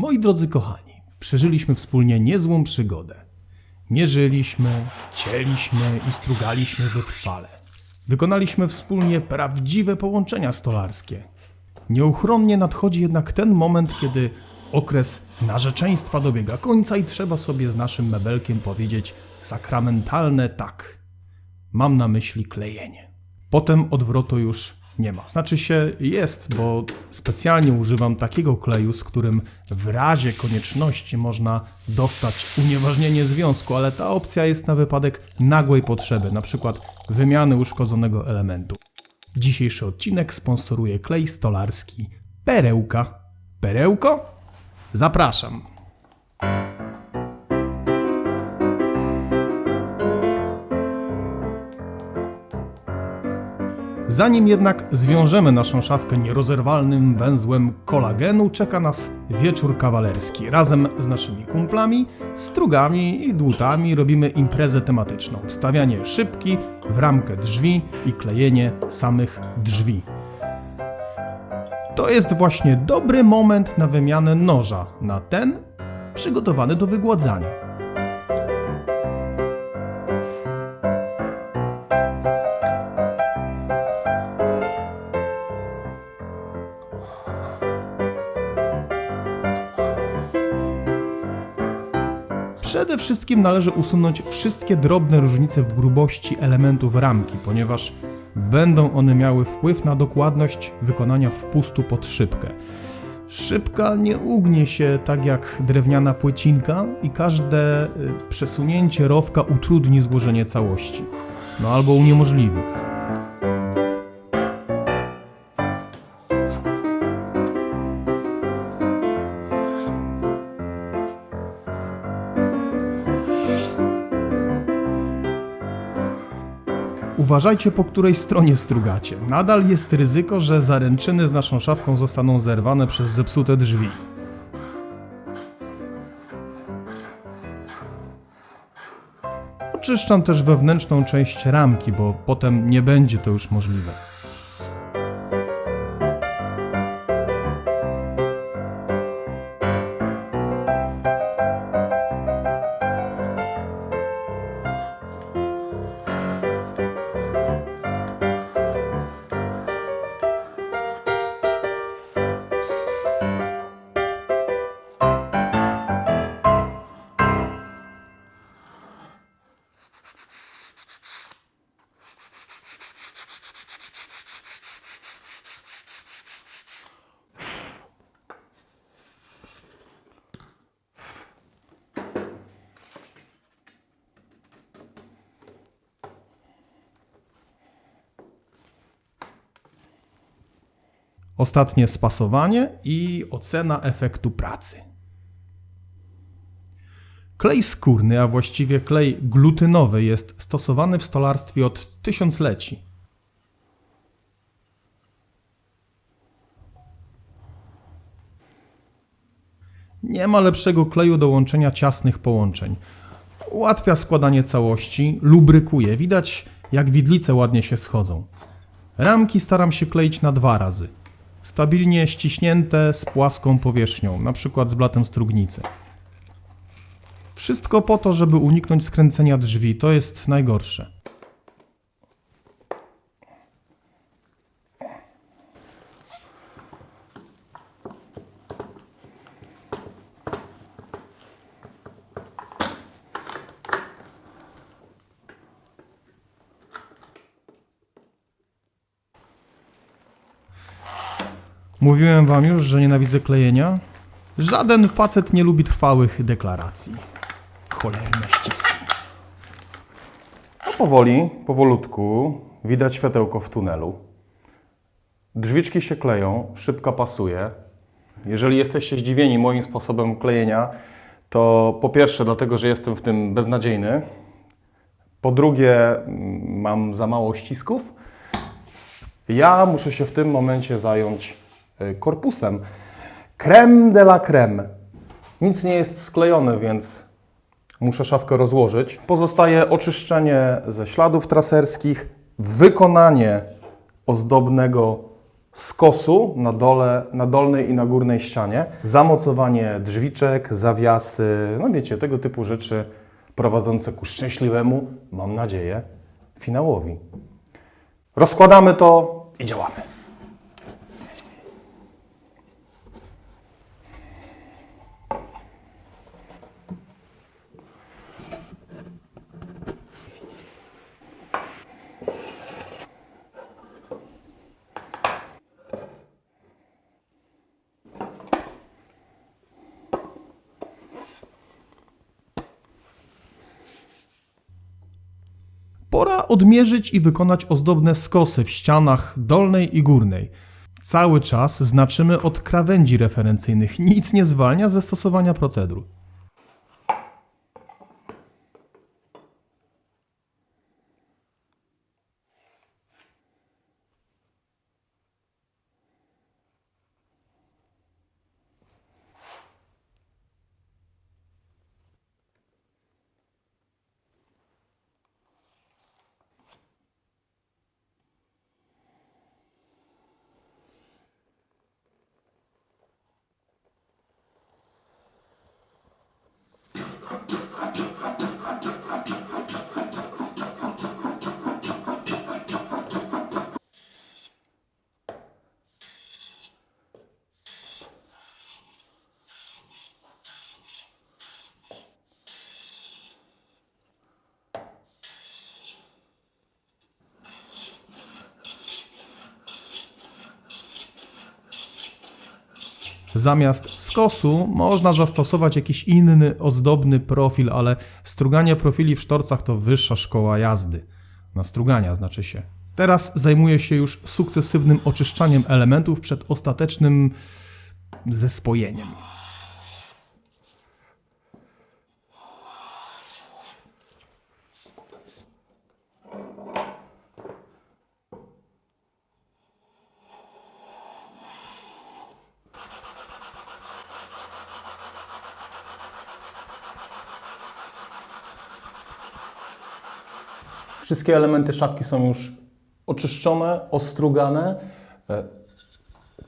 Moi drodzy kochani, przeżyliśmy wspólnie niezłą przygodę. Mierzyliśmy, cieliśmy i strugaliśmy wytrwale. Wykonaliśmy wspólnie prawdziwe połączenia stolarskie. Nieuchronnie nadchodzi jednak ten moment, kiedy okres narzeczeństwa dobiega końca i trzeba sobie z naszym mebelkiem powiedzieć sakramentalne tak. Mam na myśli klejenie. Potem odwrotu już nie ma. Znaczy się jest, bo specjalnie używam takiego kleju, z którym w razie konieczności można dostać unieważnienie związku, ale ta opcja jest na wypadek nagłej potrzeby, na przykład wymiany uszkodzonego elementu. Dzisiejszy odcinek sponsoruje klej stolarski Perełka. Perełko? Zapraszam. Zanim jednak zwiążemy naszą szafkę nierozerwalnym węzłem kolagenu, czeka nas wieczór kawalerski. Razem z naszymi kumplami, strugami i dłutami robimy imprezę tematyczną. Stawianie szybki w ramkę drzwi i klejenie samych drzwi. To jest właśnie dobry moment na wymianę noża na ten przygotowany do wygładzania. Przede wszystkim należy usunąć wszystkie drobne różnice w grubości elementów ramki, ponieważ będą one miały wpływ na dokładność wykonania wpustu pod szybkę. Szybka nie ugnie się tak jak drewniana płycinka i każde y, przesunięcie rowka utrudni złożenie całości, no albo uniemożliwi. Uważajcie po której stronie strugacie. Nadal jest ryzyko, że zaręczyny z naszą szafką zostaną zerwane przez zepsute drzwi. Oczyszczam też wewnętrzną część ramki, bo potem nie będzie to już możliwe. Ostatnie spasowanie i ocena efektu pracy. Klej skórny, a właściwie klej glutynowy jest stosowany w stolarstwie od tysiącleci. Nie ma lepszego kleju do łączenia ciasnych połączeń. Ułatwia składanie całości, lubrykuje. Widać, jak widlice ładnie się schodzą. Ramki staram się kleić na dwa razy. Stabilnie ściśnięte z płaską powierzchnią, na przykład z blatem strugnicy. Wszystko po to, żeby uniknąć skręcenia drzwi, to jest najgorsze. Mówiłem wam już, że nienawidzę klejenia? Żaden facet nie lubi trwałych deklaracji. Cholerne ściski. A powoli, powolutku widać światełko w tunelu. Drzwiczki się kleją, szybka pasuje. Jeżeli jesteście zdziwieni moim sposobem klejenia, to po pierwsze dlatego, że jestem w tym beznadziejny. Po drugie, mm, mam za mało ścisków. Ja muszę się w tym momencie zająć korpusem. Creme de la creme. Nic nie jest sklejone, więc muszę szafkę rozłożyć. Pozostaje oczyszczenie ze śladów traserskich, wykonanie ozdobnego skosu na, dole, na dolnej i na górnej ścianie, zamocowanie drzwiczek, zawiasy, no wiecie, tego typu rzeczy prowadzące ku szczęśliwemu, mam nadzieję, finałowi. Rozkładamy to i działamy. Pora odmierzyć i wykonać ozdobne skosy w ścianach dolnej i górnej. Cały czas znaczymy od krawędzi referencyjnych, nic nie zwalnia ze stosowania procedur. Zamiast skosu można zastosować jakiś inny ozdobny profil, ale struganie profili w sztorcach to wyższa szkoła jazdy. Na strugania znaczy się. Teraz zajmuję się już sukcesywnym oczyszczaniem elementów przed ostatecznym zespojeniem. Wszystkie elementy szafki są już oczyszczone, ostrugane. E,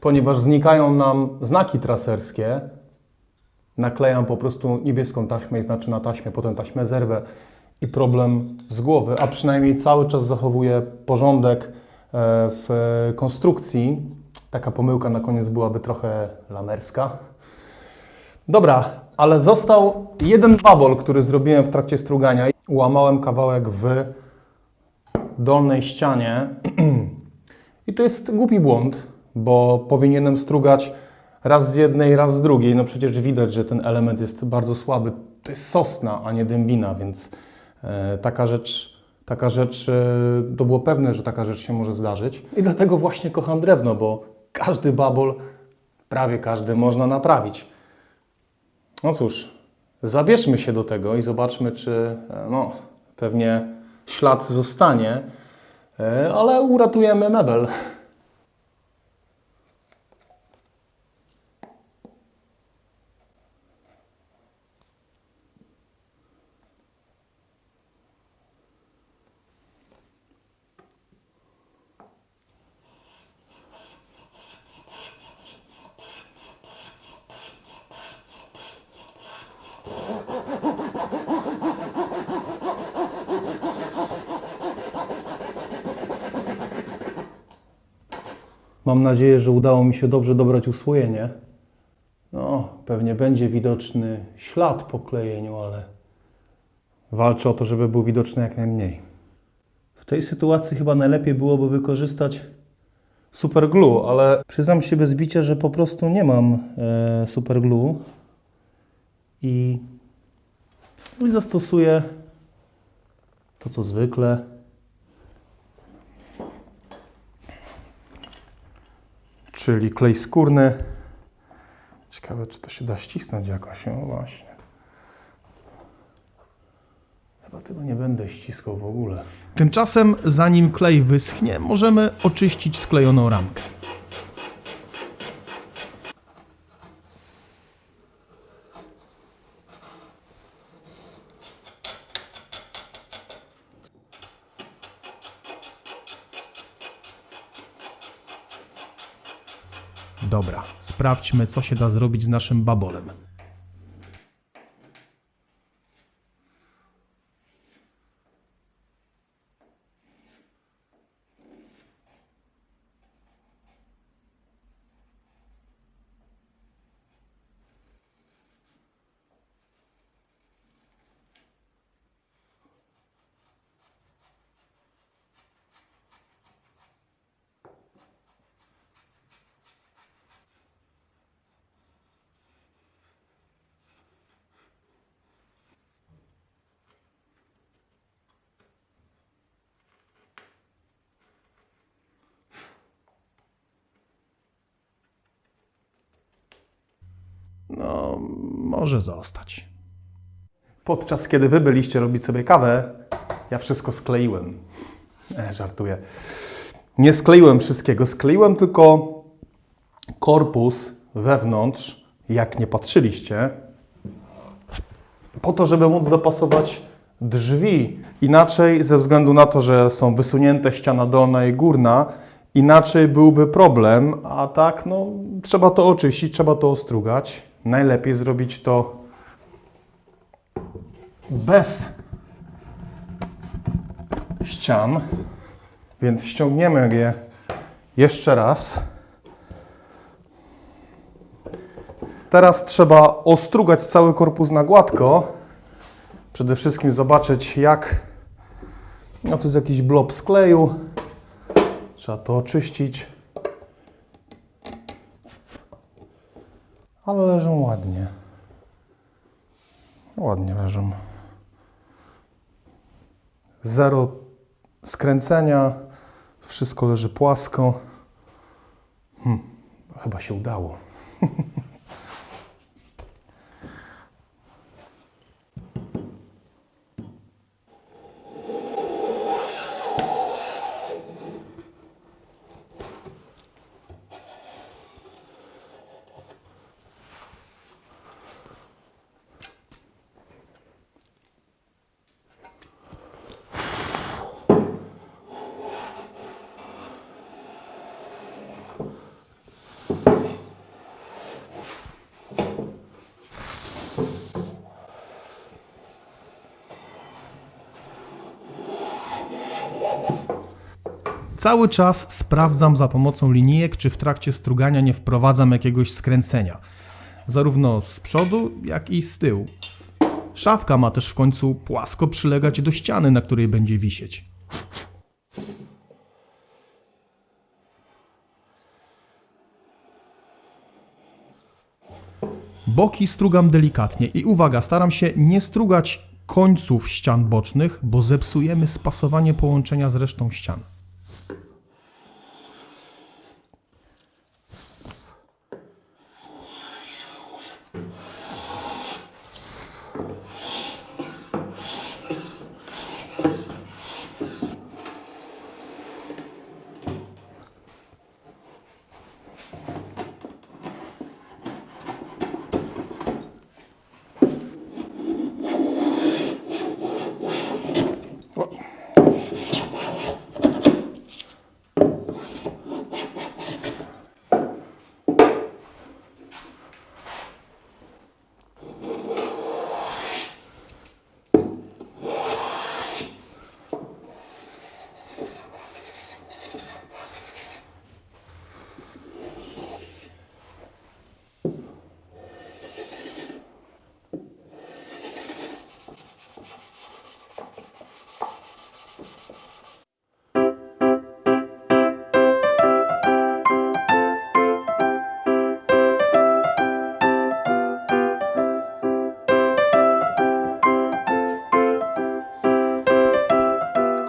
Ponieważ znikają nam znaki traserskie, naklejam po prostu niebieską taśmę i znaczy na taśmie, potem taśmę zerwę i problem z głowy, a przynajmniej cały czas zachowuję porządek e, w konstrukcji. Taka pomyłka na koniec byłaby trochę lamerska. Dobra, ale został jeden babol, który zrobiłem w trakcie strugania. Łamałem kawałek w dolnej ścianie. I to jest głupi błąd, bo powinienem strugać raz z jednej, raz z drugiej. No przecież widać, że ten element jest bardzo słaby. To jest sosna, a nie dębina, więc e, taka rzecz, taka rzecz, e, to było pewne, że taka rzecz się może zdarzyć. I dlatego właśnie kocham drewno, bo każdy babol, prawie każdy, można naprawić. No cóż, zabierzmy się do tego i zobaczmy, czy e, no, pewnie ślad zostanie, e, ale uratujemy mebel. Mam nadzieję, że udało mi się dobrze dobrać usłojenie. No, pewnie będzie widoczny ślad po klejeniu, ale walczę o to, żeby był widoczny jak najmniej. W tej sytuacji chyba najlepiej byłoby wykorzystać super glue, ale przyznam się bez bicia, że po prostu nie mam e, super glue i, i zastosuję to co zwykle. Czyli klej skórny. Ciekawe, czy to się da ścisnąć jakoś, no właśnie. Chyba tego nie będę ściskał w ogóle. Tymczasem, zanim klej wyschnie, możemy oczyścić sklejoną ramkę. Dobra, sprawdźmy, co się da zrobić z naszym babolem. Może zostać. Podczas kiedy wy byliście robić sobie kawę, ja wszystko skleiłem. E, żartuję. Nie skleiłem wszystkiego, skleiłem tylko korpus wewnątrz, jak nie patrzyliście, po to, żeby móc dopasować drzwi. Inaczej, ze względu na to, że są wysunięte ściana dolna i górna, inaczej byłby problem, a tak, no, trzeba to oczyścić, trzeba to ostrugać. Najlepiej zrobić to bez ścian, więc ściągniemy je jeszcze raz. Teraz trzeba ostrugać cały korpus na gładko. Przede wszystkim zobaczyć jak... No tu jest jakiś blob skleju. Trzeba to oczyścić. Ale leżą ładnie. Ładnie leżą. Zero skręcenia. Wszystko leży płasko. Hmm, chyba się udało. Cały czas sprawdzam za pomocą linijek, czy w trakcie strugania nie wprowadzam jakiegoś skręcenia. Zarówno z przodu, jak i z tyłu. Szafka ma też w końcu płasko przylegać do ściany, na której będzie wisieć. Boki strugam delikatnie i uwaga, staram się nie strugać końców ścian bocznych, bo zepsujemy spasowanie połączenia z resztą ścian.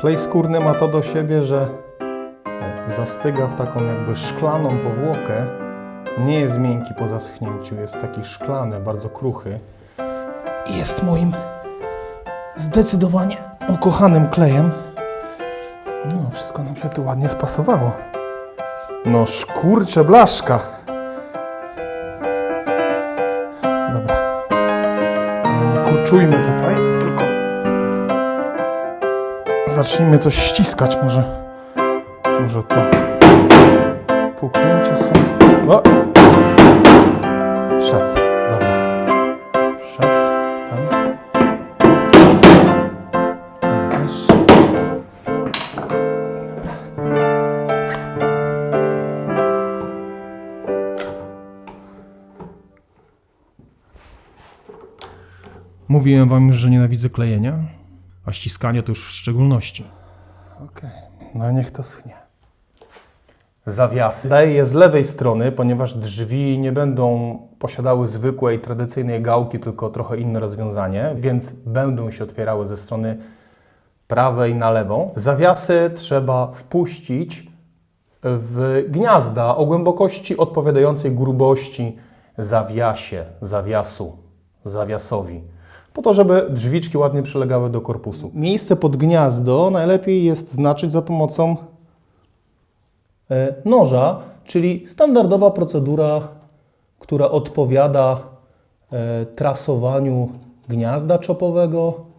Klej skórny ma to do siebie, że e, zastyga w taką jakby szklaną powłokę. Nie jest miękki po zaschnięciu, jest taki szklany, bardzo kruchy. Jest moim zdecydowanie ukochanym klejem. No, wszystko nam się tu ładnie spasowało. No, szkurcze blaszka. Dobra. Ale nie kurczujmy tutaj, zacznijmy coś ściskać może. Może tu. Puknięcia są. O! Wszedł. Dobra. Wszedł. Ten. Ten też. Mówiłem wam już, że nienawidzę klejenia ściskania to już w szczególności. Okej, no niech to schnie. Zawiasy. Daję je z lewej strony, ponieważ drzwi nie będą posiadały zwykłej, tradycyjnej gałki, tylko trochę inne rozwiązanie, więc będą się otwierały ze strony prawej na lewą. Zawiasy trzeba wpuścić w gniazda o głębokości odpowiadającej grubości zawiasie, zawiasu, zawiasowi. Po to, żeby drzwiczki ładnie przylegały do korpusu. Miejsce pod gniazdo najlepiej jest znaczyć za pomocą e, noża, czyli standardowa procedura, która odpowiada e, trasowaniu gniazda czopowego.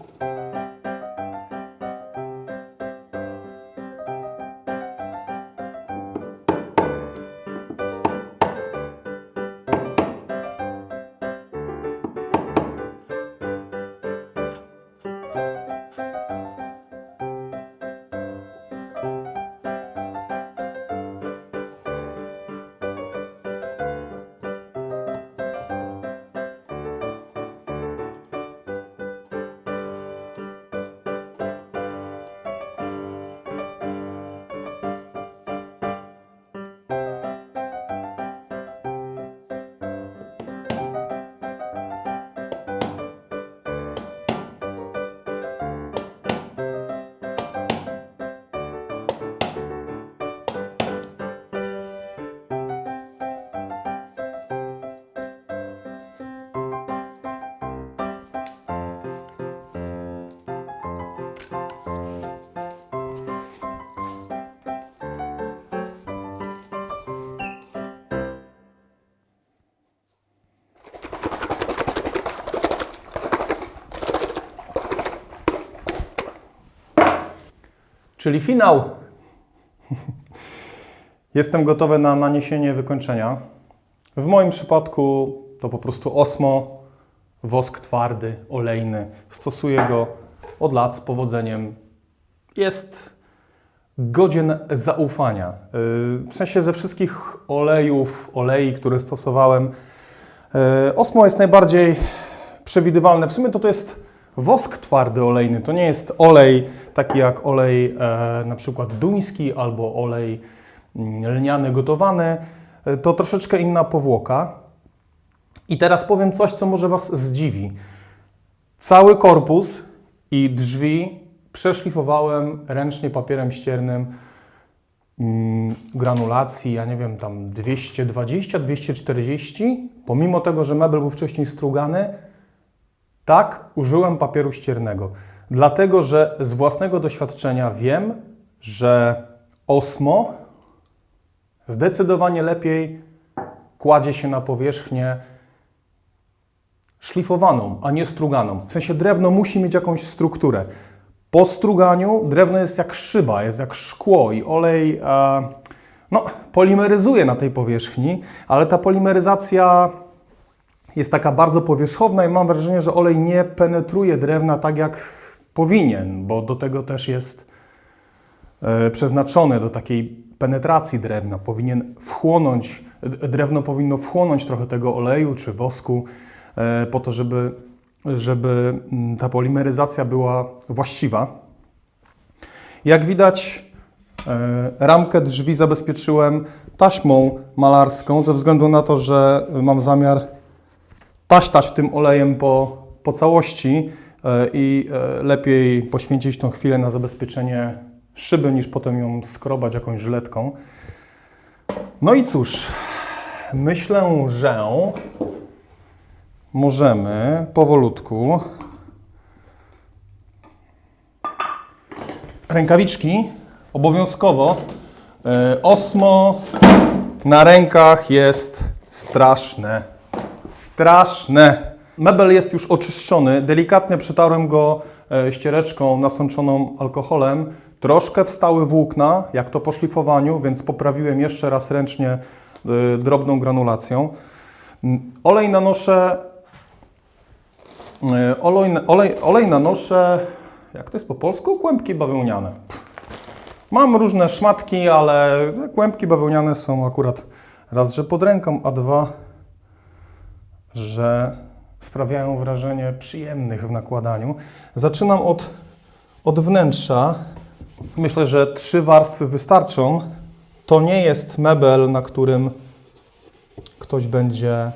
Czyli finał. Jestem gotowy na naniesienie wykończenia. W moim przypadku to po prostu osmo, wosk twardy, olejny. Stosuję go od lat z powodzeniem. Jest godzien zaufania. Yy, W sensie ze wszystkich olejów, olei, które stosowałem, yy, osmo jest najbardziej przewidywalne. W sumie to to jest wosk twardy olejny. To nie jest olej taki jak olej e, na przykład duński albo olej mm, lniany gotowany. E, To troszeczkę inna powłoka. I teraz powiem coś, co może Was zdziwi. Cały korpus i drzwi przeszlifowałem ręcznie papierem ściernym mm, granulacji, ja nie wiem, tam 220, 240. Pomimo tego, że mebel był wcześniej strugany, tak, użyłem papieru ściernego. Dlatego, że z własnego doświadczenia wiem, że osmo zdecydowanie lepiej kładzie się na powierzchnię szlifowaną, a nie struganą. W sensie drewno musi mieć jakąś strukturę. Po struganiu drewno jest jak szyba, jest jak szkło i olej e, no, polimeryzuje na tej powierzchni, ale ta polimeryzacja jest taka bardzo powierzchowna i mam wrażenie, że olej nie penetruje drewna tak jak powinien, bo do tego też jest e, przeznaczony do takiej penetracji drewna. Powinien wchłonąć, drewno powinno wchłonąć trochę tego oleju czy wosku e, po to, żeby, żeby mm, ta polimeryzacja była właściwa. Jak widać, e, ramkę drzwi zabezpieczyłem taśmą malarską ze względu na to, że mam zamiar taśtać tym olejem po, po całości e, i e, lepiej poświęcić tą chwilę na zabezpieczenie szyby, niż potem ją skrobać jakąś żyletką. No i cóż, myślę, że możemy powolutku rękawiczki obowiązkowo. E, Osmo na rękach jest straszne. Straszne. Mebel jest już oczyszczony. Delikatnie przetarłem go e, ściereczką nasączoną alkoholem. Troszkę wstały włókna, jak to po szlifowaniu, więc poprawiłem jeszcze raz ręcznie e, drobną granulacją. Olej nanoszę. e, Olej, olej, olej nanoszę. Jak to jest po polsku? Kłębki bawełniane. Mam różne szmatki, ale kłębki bawełniane są akurat raz, że pod ręką, a dwa, że sprawiają wrażenie przyjemnych w nakładaniu. Zaczynam od, od wnętrza. Myślę, że trzy warstwy wystarczą. To nie jest mebel, na którym ktoś będzie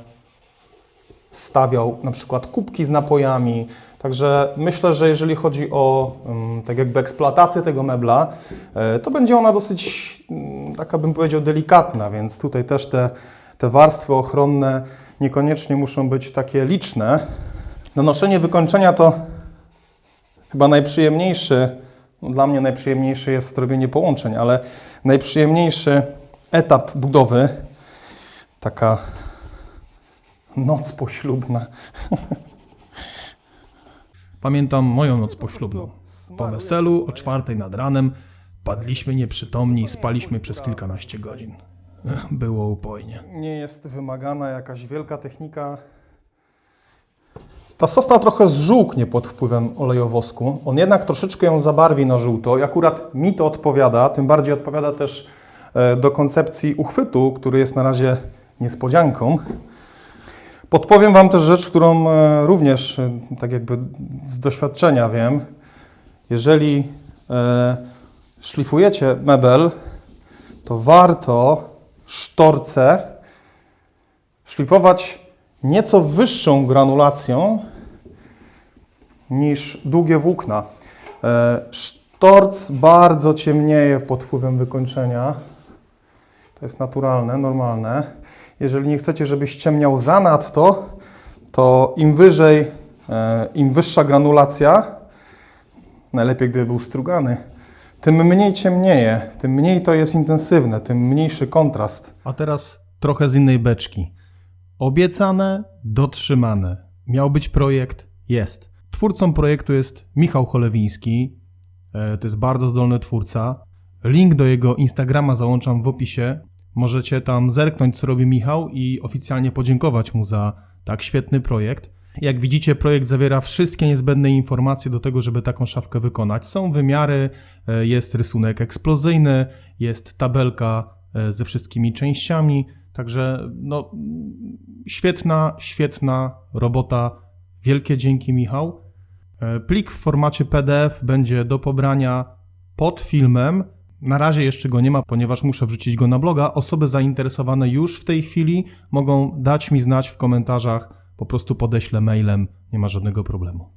stawiał na przykład kubki z napojami. Także myślę, że jeżeli chodzi o mm, tak jakby eksploatację tego mebla, e, to będzie ona dosyć, taka bym powiedział, delikatna, więc tutaj też te, te warstwy ochronne niekoniecznie muszą być takie liczne. Nanoszenie wykończenia to chyba najprzyjemniejszy, no dla mnie najprzyjemniejszy jest robienie połączeń, ale najprzyjemniejszy etap budowy, taka noc poślubna. Pamiętam moją noc poślubną. Po weselu o czwartej nad ranem padliśmy nieprzytomni i spaliśmy przez kilkanaście godzin. Było upojnie. Nie jest wymagana jakaś wielka technika. Ta sosna trochę zżółknie pod wpływem olejowosku. On jednak troszeczkę ją zabarwi na żółto i akurat mi to odpowiada. Tym bardziej odpowiada też e, do koncepcji uchwytu, który jest na razie niespodzianką. Podpowiem Wam też rzecz, którą e, również e, tak jakby z doświadczenia wiem. Jeżeli szlifujecie mebel, to warto sztorce szlifować nieco wyższą granulacją niż długie włókna. E, Sztorc bardzo ciemnieje pod wpływem wykończenia. To jest naturalne, normalne. Jeżeli nie chcecie, żeby ściemniał zanadto, to im wyżej, e, im wyższa granulacja, najlepiej gdyby był strugany, tym mniej ciemnieje, tym mniej to jest intensywne, tym mniejszy kontrast. A teraz trochę z innej beczki. Obiecane, dotrzymane. Miał być projekt? Jest. Twórcą projektu jest Michał Cholewiński. E, To jest bardzo zdolny twórca. Link do jego Instagrama załączam w opisie. Możecie tam zerknąć, co robi Michał i oficjalnie podziękować mu za tak świetny projekt. Jak widzicie, projekt zawiera wszystkie niezbędne informacje do tego, żeby taką szafkę wykonać. Są wymiary, e, jest rysunek eksplozyjny, jest tabelka e, ze wszystkimi częściami. Także no, świetna, świetna robota. Wielkie dzięki, Michał. E, Plik w formacie PDF będzie do pobrania pod filmem. Na razie jeszcze go nie ma, ponieważ muszę wrzucić go na bloga. Osoby zainteresowane już w tej chwili mogą dać mi znać w komentarzach. Po prostu podeślę mailem, nie ma żadnego problemu.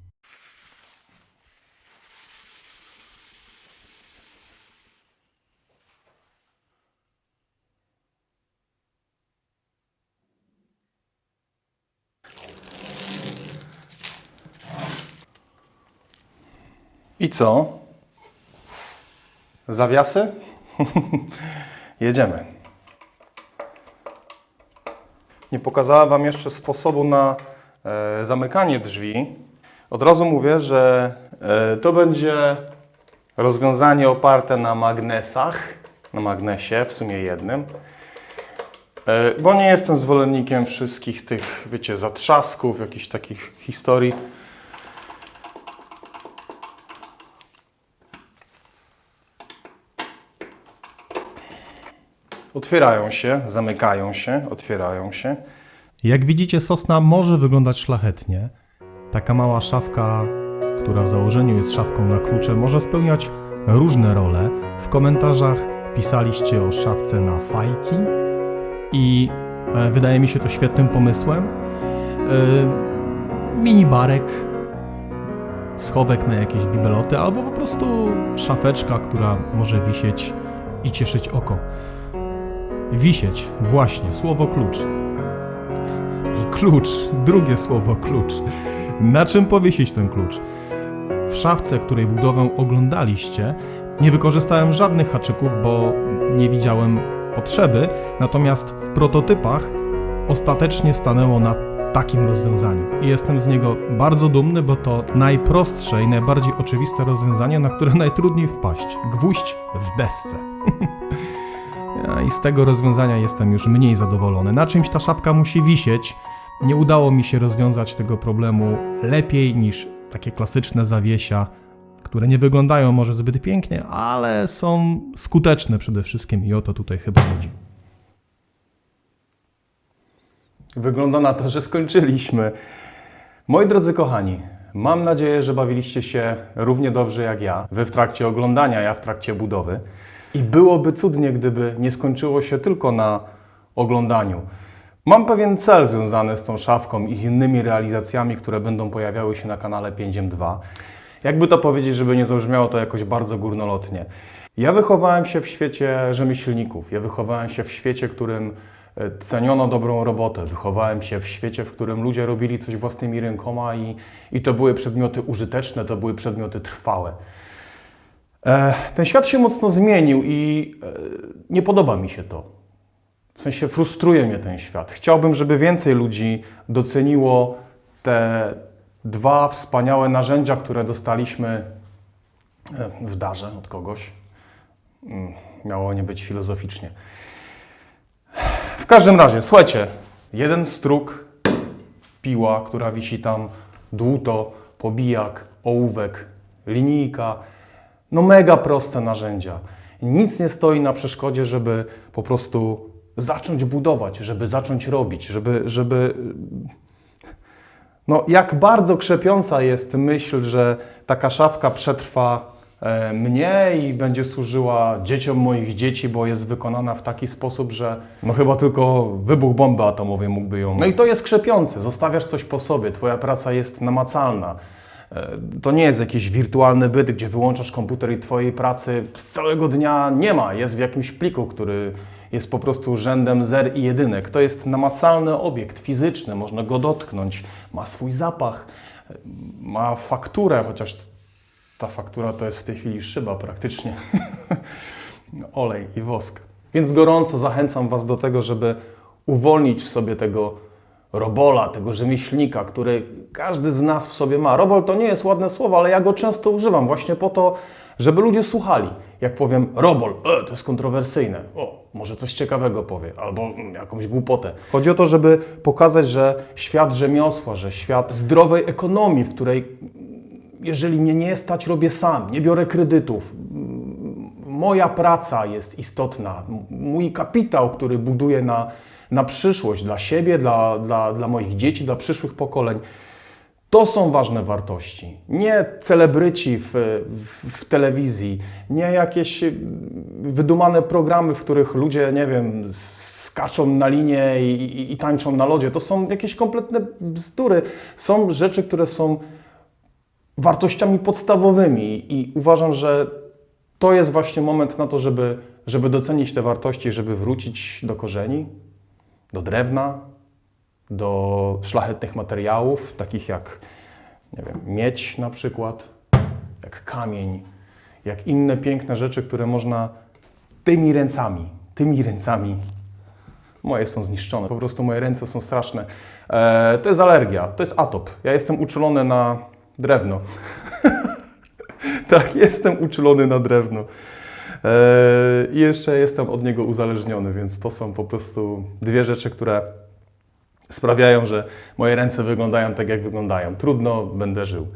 I co? Zawiasy? Jedziemy. Nie pokazałem Wam jeszcze sposobu na e, zamykanie drzwi. Od razu mówię, że e, to będzie rozwiązanie oparte na magnesach, na magnesie, w sumie jednym. E, bo nie jestem zwolennikiem wszystkich tych, wiecie, zatrzasków, jakichś takich historii. Otwierają się, zamykają się, otwierają się. Jak widzicie, sosna może wyglądać szlachetnie. Taka mała szafka, która w założeniu jest szafką na klucze, może spełniać różne role. W komentarzach pisaliście o szafce na fajki i e, wydaje mi się to świetnym pomysłem. E, mini barek, schowek na jakieś bibeloty, albo po prostu szafeczka, która może wisieć i cieszyć oko. Wisieć, właśnie, słowo klucz. I klucz, drugie słowo klucz. Na czym powiesić ten klucz? W szafce, której budowę oglądaliście, nie wykorzystałem żadnych haczyków, bo nie widziałem potrzeby, natomiast w prototypach ostatecznie stanęło na takim rozwiązaniu. I jestem z niego bardzo dumny, bo to najprostsze i najbardziej oczywiste rozwiązanie, na które najtrudniej wpaść. Gwóźdź w desce. Ja I z tego rozwiązania jestem już mniej zadowolony. Na czymś ta szafka musi wisieć. Nie udało mi się rozwiązać tego problemu lepiej niż takie klasyczne zawiesia, które nie wyglądają może zbyt pięknie, ale są skuteczne przede wszystkim i o to tutaj chyba chodzi. Wygląda na to, że skończyliśmy. Moi drodzy kochani, mam nadzieję, że bawiliście się równie dobrze jak ja. Wy w trakcie oglądania, ja w trakcie budowy. I byłoby cudnie, gdyby nie skończyło się tylko na oglądaniu. Mam pewien cel związany z tą szafką i z innymi realizacjami, które będą pojawiały się na kanale 5M2. Jakby to powiedzieć, żeby nie zabrzmiało to jakoś bardzo górnolotnie. Ja wychowałem się w świecie rzemieślników. Ja wychowałem się w świecie, którym e, ceniono dobrą robotę. Wychowałem się w świecie, w którym ludzie robili coś własnymi rękoma i, i to były przedmioty użyteczne, to były przedmioty trwałe. E, ten świat się mocno zmienił i e, nie podoba mi się to. W sensie frustruje mnie ten świat. Chciałbym, żeby więcej ludzi doceniło te dwa wspaniałe narzędzia, które dostaliśmy e, w darze od kogoś. Mm, Miało nie być filozoficznie. W każdym razie, słuchajcie, jeden struk, piła, która wisi tam, dłuto, pobijak, ołówek, linijka. No mega proste narzędzia. Nic nie stoi na przeszkodzie, żeby po prostu zacząć budować, żeby zacząć robić, żeby, żeby no, jak bardzo krzepiąca jest myśl, że taka szafka przetrwa e, mnie i będzie służyła dzieciom moich dzieci, bo jest wykonana w taki sposób, że no chyba tylko wybuch bomby atomowej mógłby ją. No i to jest krzepiące. Zostawiasz coś po sobie, twoja praca jest namacalna. To nie jest jakiś wirtualny byt, gdzie wyłączasz komputer i twojej pracy z całego dnia nie ma. Jest w jakimś pliku, który jest po prostu rzędem zer i jedynek. To jest namacalny obiekt fizyczny, można go dotknąć, ma swój zapach, ma fakturę, chociaż ta faktura to jest w tej chwili szyba praktycznie. Olej i wosk. Więc gorąco zachęcam Was do tego, żeby uwolnić w sobie tego robola, tego rzemieślnika, który każdy z nas w sobie ma. Robol to nie jest ładne słowo, ale ja go często używam właśnie po to, żeby ludzie słuchali. Jak powiem robol, e, to jest kontrowersyjne. O, może coś ciekawego powie, albo mm, jakąś głupotę. Chodzi o to, żeby pokazać, że świat rzemiosła, że świat zdrowej ekonomii, w której jeżeli mnie nie stać, robię sam, nie biorę kredytów. M- Moja praca jest istotna, mój kapitał, który buduję na, na przyszłość dla siebie, dla, dla, dla moich dzieci, dla przyszłych pokoleń. To są ważne wartości. Nie celebryci w, w, w telewizji, nie jakieś y, wydumane programy, w których ludzie, nie wiem, skaczą na linię i, i, i tańczą na lodzie. To są jakieś kompletne bzdury. Są rzeczy, które są wartościami podstawowymi i uważam, że to jest właśnie moment na to, żeby, żeby docenić te wartości, żeby wrócić do korzeni, drewna, do szlachetnych materiałów, takich jak nie wiem, miedź na przykład, jak kamień, jak inne piękne rzeczy, które można tymi ręcami, tymi ręcami Moje są zniszczone, po prostu moje ręce są straszne. E, to jest alergia, to jest atop. Ja jestem uczulony na drewno. tak, jestem uczulony na drewno. E, I jeszcze jestem od niego uzależniony, więc to są po prostu dwie rzeczy, które sprawiają, że moje ręce wyglądają tak, jak wyglądają. Trudno, będę żył.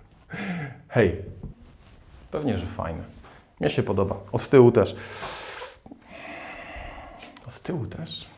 Hej, pewnie, że fajne. Mnie się podoba. Od tyłu też. Od tyłu też?